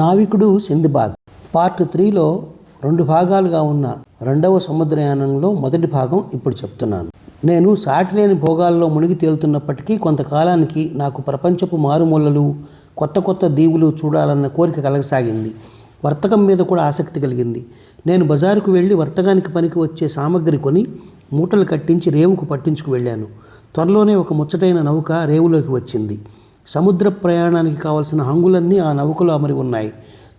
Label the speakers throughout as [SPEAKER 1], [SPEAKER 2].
[SPEAKER 1] నావికుడు Sindbad part త్రీలో రెండు భాగాలుగా ఉన్న రెండవ సముద్రయానంలో మొదటి భాగం ఇప్పుడు చెప్తున్నాను. నేను సాటిలేని భోగాల్లో మునిగి తేలుతున్నప్పటికీ కొంతకాలానికి నాకు ప్రపంచపు మారుమూలలు కొత్త కొత్త దీవులు చూడాలన్న కోరిక కలగసాగింది. వర్తకం మీద కూడా ఆసక్తి కలిగింది. నేను బజారుకు వెళ్ళి వర్తకానికి పనికి వచ్చే సామగ్రి కొని మూటలు కట్టించి రేవుకు పట్టించుకు వెళ్ళాను. త్వరలోనే ఒక ముచ్చటైన నౌక రేవులోకి వచ్చింది. సముద్ర ప్రయాణానికి కావలసిన హంగులన్నీ ఆ నౌకలో అమరి ఉన్నాయి.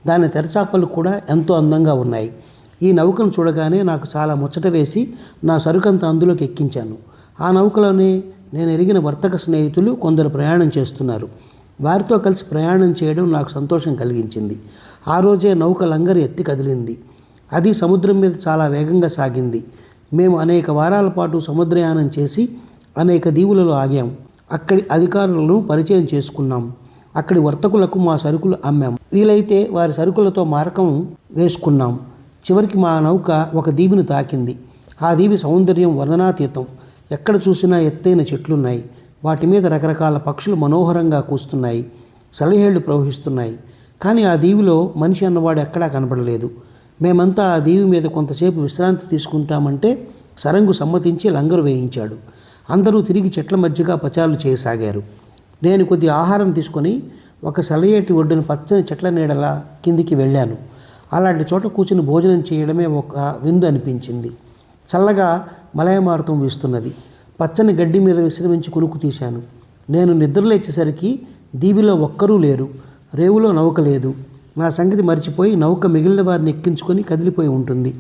[SPEAKER 1] దాని తెరచాపలు కూడా ఎంతో అందంగా ఉన్నాయి. ఈ నౌకను చూడగానే నాకు చాలా ముచ్చట వేసి నా సరుకంతా అందులోకి ఎక్కించాను. ఆ నౌకలోనే నేను ఎరిగిన వర్తక స్నేహితులు కొందరు ప్రయాణం చేస్తున్నారు. వారితో కలిసి ప్రయాణం చేయడం నాకు సంతోషం కలిగించింది. ఆ రోజే నౌక లంగరు ఎత్తి కదిలింది. అది సముద్రం మీద చాలా వేగంగా సాగింది. మేము అనేక వారాల పాటు సముద్రయానం చేసి అనేక దీవులలో ఆగాం. అక్కడి అధికారులను పరిచయం చేసుకున్నాం. అక్కడి వర్తకులకు మా సరుకులు అమ్మాం. వీలైతే వారి సరుకులతో మారకం వేసుకున్నాం. చివరికి మా నౌక ఒక దీవిని తాకింది. ఆ దీవి సౌందర్యం వర్ణనాతీతం. ఎక్కడ చూసినా ఎత్తైన చెట్లున్నాయి. వాటి మీద రకరకాల పక్షులు మనోహరంగా కూస్తున్నాయి. సలహేళ్ళు ప్రవహిస్తున్నాయి. కానీ ఆ దీవిలో మనిషి అన్నవాడు ఎక్కడా కనపడలేదు మేమంతా ఆ దీవి మీద కొంతసేపు విశ్రాంతి తీసుకుంటామంటే సరంగు సమ్మతించి లంగరు వేయించాడు. అందరూ తిరిగి చెట్ల మధ్యగా పచారులు చేయసాగారు. నేను కొద్ది ఆహారం తీసుకొని ఒక సెలయేటి ఒడ్డున పచ్చని చెట్ల నీడల కిందికి వెళ్ళాను. అలాంటి చోట కూర్చుని భోజనం చేయడమే ఒక విందు అనిపించింది. చల్లగా మలయమారుతం వీస్తున్నది. పచ్చని గడ్డి మీద విశ్రమించి కునుకు తీశాను. నేను నిద్రలేచేసరికి దీవిలో ఒక్కరూ లేరు. రేవులో నౌక లేదు. నా సంగతి మర్చిపోయి నౌక మిగిలిన వారిని ఎక్కించుకొని కదిలిపోయి ఉంటుంది.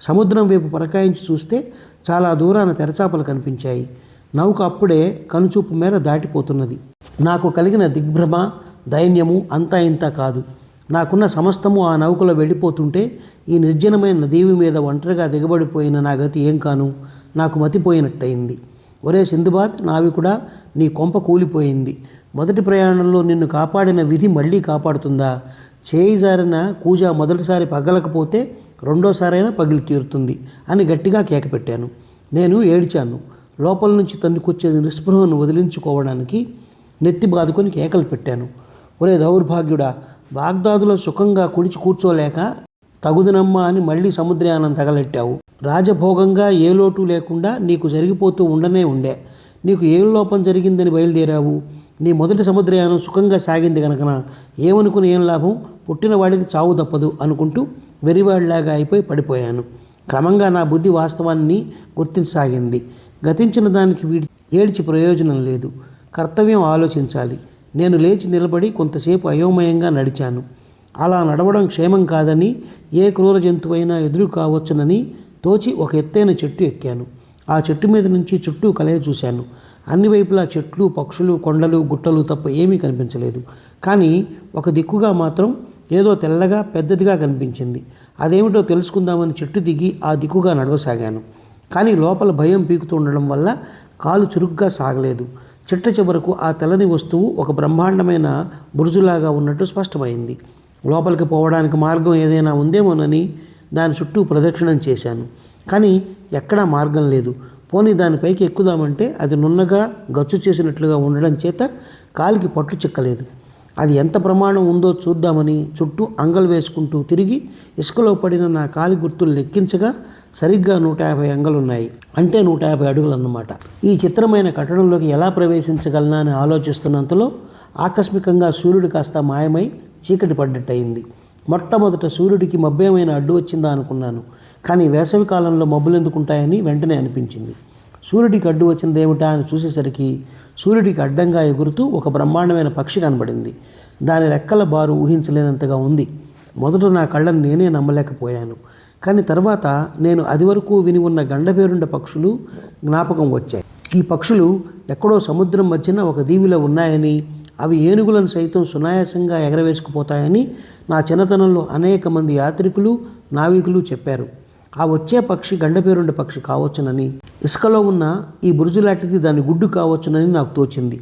[SPEAKER 1] సముద్రం వైపు పరకాయించి చూస్తే చాలా దూరాన తెరచాపలు కనిపించాయి. నౌక అప్పుడే కనుచూపు మేర దాటిపోతున్నది. నాకు కలిగిన దిగ్భ్రమ దైన్యము అంతా ఇంత కాదు. నాకున్న సమస్తము ఆ నౌకలో వెళ్ళిపోతుంటే ఈ నిర్జనమైన దీవి మీద ఒంటరిగా దిగబడిపోయిన నా గతి ఏం కాను? నాకు మతిపోయినట్టయింది. ఒరే సింధుబాద్ నావికుడా నీ కొంప కూలిపోయింది. మొదటి ప్రయాణంలో నిన్ను కాపాడిన విధి మళ్ళీ కాపాడుతుందా? చేయి జారిన కూజ మొదటిసారి పగలకపోతే రెండోసారైనా పగిలి తీరుతుంది అని గట్టిగా కేకపెట్టాను. నేను ఏడ్చాను. లోపల నుంచి తన్నుకొచ్చే నిస్పృహను వదిలించుకోవడానికి నెత్తి బాదుకొని కేకలు పెట్టాను. ఒరే దౌర్భాగ్యుడా బాగ్దాదులో సుఖంగా కుడిచి కూర్చోలేక తగుదనమ్మా అని మళ్ళీ సముద్రయానం తగలెట్టావు. రాజభోగంగా ఏ లోటు లేకుండా నీకు జరిగిపోతూ ఉండనే ఉండే. నీకు ఏ లోపం జరిగిందని బయలుదేరావు? నీ మొదటి సముద్రయానం సుఖంగా సాగింది కనుకన ఏమనుకుని ఏం లాభం? పుట్టిన వాడికి చావు తప్పదు అనుకుంటూ వెరివాడిలాగా అయిపోయి పడిపోయాను. క్రమంగా నా బుద్ధి వాస్తవాన్ని గుర్తించసాగింది. గతించిన దానికి వీడి ఏడ్చి ప్రయోజనం లేదు. కర్తవ్యం ఆలోచించాలి. నేను లేచి నిలబడి కొంతసేపు అయోమయంగా నడిచాను. అలా నడవడం క్షేమం కాదని ఏ క్రూర జంతువైనా ఎదురు కావచ్చునని తోచి ఒక ఎత్తైన చెట్టు ఎక్కాను. ఆ చెట్టు మీద నుంచి చుట్టూ కలయ చూశాను. అన్ని వైపులా చెట్లు పక్షులు కొండలు గుట్టలు తప్ప ఏమీ కనిపించలేదు. కానీ ఒక దిక్కుగా మాత్రం ఏదో తెల్లగా పెద్దదిగా కనిపించింది. అదేమిటో తెలుసుకుందామని చెట్టు దిగి ఆ దిక్కుగా నడవసాగాను. కానీ లోపల భయం పీకుతుండడం వల్ల కాలు చురుగ్గా సాగలేదు. చిట్ట చివరకు ఆ తెల్లని వస్తువు ఒక బ్రహ్మాండమైన బురుజులాగా ఉన్నట్టు స్పష్టమైంది. లోపలికి పోవడానికి మార్గం ఏదైనా ఉందేమోనని దాని చుట్టూ ప్రదక్షిణం చేశాను. కానీ ఎక్కడా మార్గం లేదు. పోనీ దానిపైకి ఎక్కుదామంటే అది నున్నగా గచ్చు చేసినట్లుగా ఉండడం చేత కాలికి పట్టు చిక్కలేదు. అది ఎంత ప్రమాణం ఉందో చూద్దామని చుట్టూ అంగలు వేసుకుంటూ తిరిగి ఇసుకలో పడిన నా కాలి గుర్తులు లెక్కించగా సరిగ్గా నూట యాభై అంగలున్నాయి. అంటే నూట యాభై అడుగులు అన్నమాట ఈ చిత్రమైన కట్టడంలోకి ఎలా ప్రవేశించగలనా అని ఆలోచిస్తున్నంతలో ఆకస్మికంగా సూర్యుడు కాస్త మాయమై చీకటి పడ్డట్టయింది. మొట్టమొదట సూర్యుడికి మబ్బేమైనా అడ్డు వచ్చిందా అనుకున్నాను. కానీ వేసవి కాలంలో మబ్బులు ఎందుకుంటాయని వెంటనే అనిపించింది. సూర్యుడికి అడ్డు వచ్చింది ఏమిటా అని చూసేసరికి సూర్యుడికి అడ్డంగా ఎగురుతూ ఒక బ్రహ్మాండమైన పక్షి కనబడింది. దాని రెక్కల బారు ఊహించలేనంతగా ఉంది. మొదట నా కళ్ళను నేనే నమ్మలేకపోయాను. కానీ తర్వాత నేను అది వరకు విని ఉన్న గండబేరుండ పక్షులు జ్ఞాపకం వచ్చాయి. ఈ పక్షులు ఎక్కడో సముద్రం మధ్యన ఒక దీవిలో ఉన్నాయని అవి ఏనుగులను సైతం సునాయాసంగా ఎగరవేసుకుపోతాయని నా చిన్నతనంలో అనేక మంది యాత్రికులు నావికులు చెప్పారు. ఆ వచ్చే పక్షి గండపేరుండ పక్షి కావచ్చునని ఇసుకలో ఉన్న ఈ బురుజులాంటిది దాని గుడ్డు కావచ్చునని నాకు తోచింది.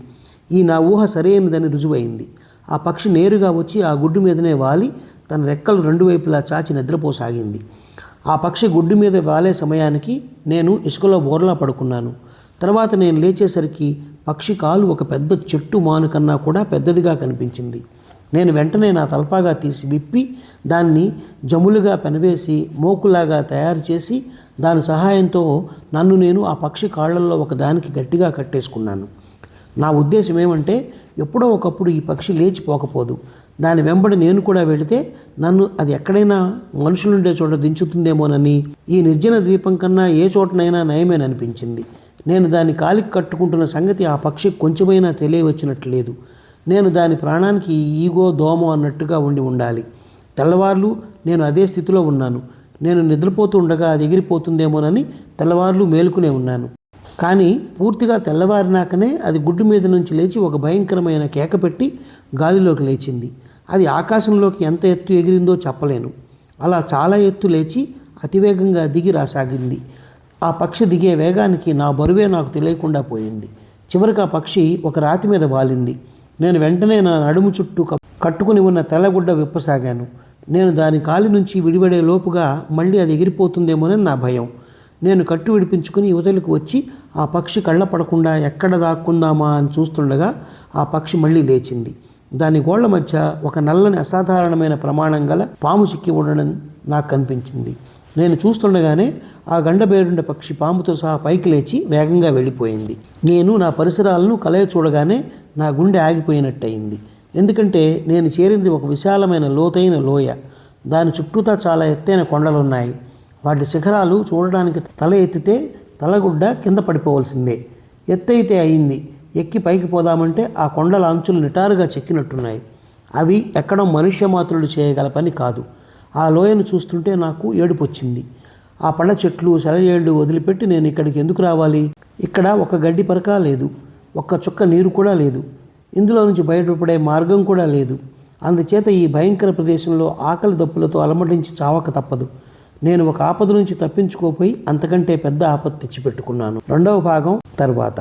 [SPEAKER 1] ఈ నా ఊహ సరైనదని రుజువైంది. ఆ పక్షి నేరుగా వచ్చి ఆ గుడ్డు మీదనే వాలి తన రెక్కలు రెండు వైపులా చాచి నిద్రపోసాగింది. ఆ పక్షి గుడ్డు మీద వాలే సమయానికి నేను ఇసుకలో బోర్లా పడుకున్నాను. తర్వాత నేను లేచేసరికి పక్షి కాలు ఒక పెద్ద చెట్టు మాను కన్నా కూడా పెద్దదిగా కనిపించింది. నేను వెంటనే నా తలపాగా తీసి విప్పి దాన్ని జములుగా పెనవేసి మోకులాగా తయారు చేసి దాని సహాయంతో నన్ను నేను ఆ పక్షి కాళ్ళల్లో ఒకదానికి గట్టిగా కట్టేసుకున్నాను. నా ఉద్దేశం ఏమంటే ఎప్పుడో ఒకప్పుడు ఈ పక్షి లేచిపోకపోదు. దాని వెంబడి నేను కూడా వెళితే నన్ను అది ఎక్కడైనా మనుషులుండే చోట దించుతుందేమోనని ఈ నిర్జన ద్వీపం కన్నా ఏ చోటనైనా నయమేననిపించింది. నేను దాని కాలికి కట్టుకుంటున్న సంగతి ఆ పక్షికి కొంచెమైనా తెలియవచ్చినట్లు లేదు నేను దాని ప్రాణానికి ఈగో దోమో అన్నట్టుగా ఉండి ఉండాలి. తెల్లవార్లు నేను అదే స్థితిలో ఉన్నాను. నేను నిద్రపోతూ ఉండగా అది ఎగిరిపోతుందేమోనని తెల్లవార్లు మేలుకునే ఉన్నాను. కానీ పూర్తిగా తెల్లవారినాకనే అది గుడ్డు మీద నుంచి లేచి ఒక భయంకరమైన కేక పెట్టి గాలిలోకి లేచింది. అది ఆకాశంలోకి ఎంత ఎత్తు ఎగిరిందో చెప్పలేను. అలా చాలా ఎత్తు లేచి అతివేగంగా దిగి రాసాగింది. ఆ పక్షి దిగే వేగానికి నా బరువే నాకు తెలియకుండా పోయింది. చివరికి ఆ పక్షి ఒక రాతి మీద వాలింది. నేను వెంటనే నా నడుము చుట్టూ కట్టుకుని ఉన్న తెల్లగుడ్డ విప్పసాగాను. నేను దాని కాలి నుంచి విడిపడే లోపుగా మళ్ళీ అది ఎగిరిపోతుందేమోనని నా భయం. నేను కట్టు విడిపించుకుని యువతలకు వచ్చి ఆ పక్షి కళ్ళ పడకుండా ఎక్కడ దాక్కుందామా అని చూస్తుండగా ఆ పక్షి మళ్ళీ లేచింది. దాని గోళ్ళ మధ్య ఒక నల్లని అసాధారణమైన ప్రమాణం గల పాము చిక్కి ఉండడం నాకు కనిపించింది. నేను చూస్తుండగానే ఆ గండబేరుండ పక్షి పాముతో సహా పైకి లేచి వేగంగా వెళ్ళిపోయింది. నేను నా పరిసరాలను కలయ చూడగానే నా గుండె ఆగిపోయినట్టయింది. ఎందుకంటే నేను చేరింది ఒక విశాలమైన లోతైన లోయ. దాని చుట్టూతా చాలా ఎత్తైన కొండలున్నాయి. వాటి శిఖరాలు చూడడానికి తల ఎత్తితే తలగుడ్డ కింద పడిపోవలసిందే. ఎత్తైతే అయింది. ఎక్కి పైకి పోదామంటే ఆ కొండల అంచులు నిటారుగా చెక్కినట్టున్నాయి. అవి ఎక్కడం మనుష్య మాత్రులు చేయగల పని కాదు. ఆ లోయను చూస్తుంటే నాకు ఏడుపొచ్చింది. ఆ పళ్ళ చెట్లు సెలయేళ్ళు వదిలిపెట్టి నేను ఇక్కడికి ఎందుకు రావాలి? ఇక్కడ ఒక గడ్డి పరక లేదు. ఒక్క చుక్క నీరు కూడా లేదు. ఇందులో నుంచి బయటపడే మార్గం కూడా లేదు. అందుచేత ఈ భయంకర ప్రదేశంలో ఆకలి దప్పులతో అలమటించి చావక తప్పదు. నేను ఒక ఆపద నుంచి తప్పించుకోపోయి అంతకంటే పెద్ద ఆపద తెచ్చిపెట్టుకున్నాను. రెండవ భాగం తర్వాత.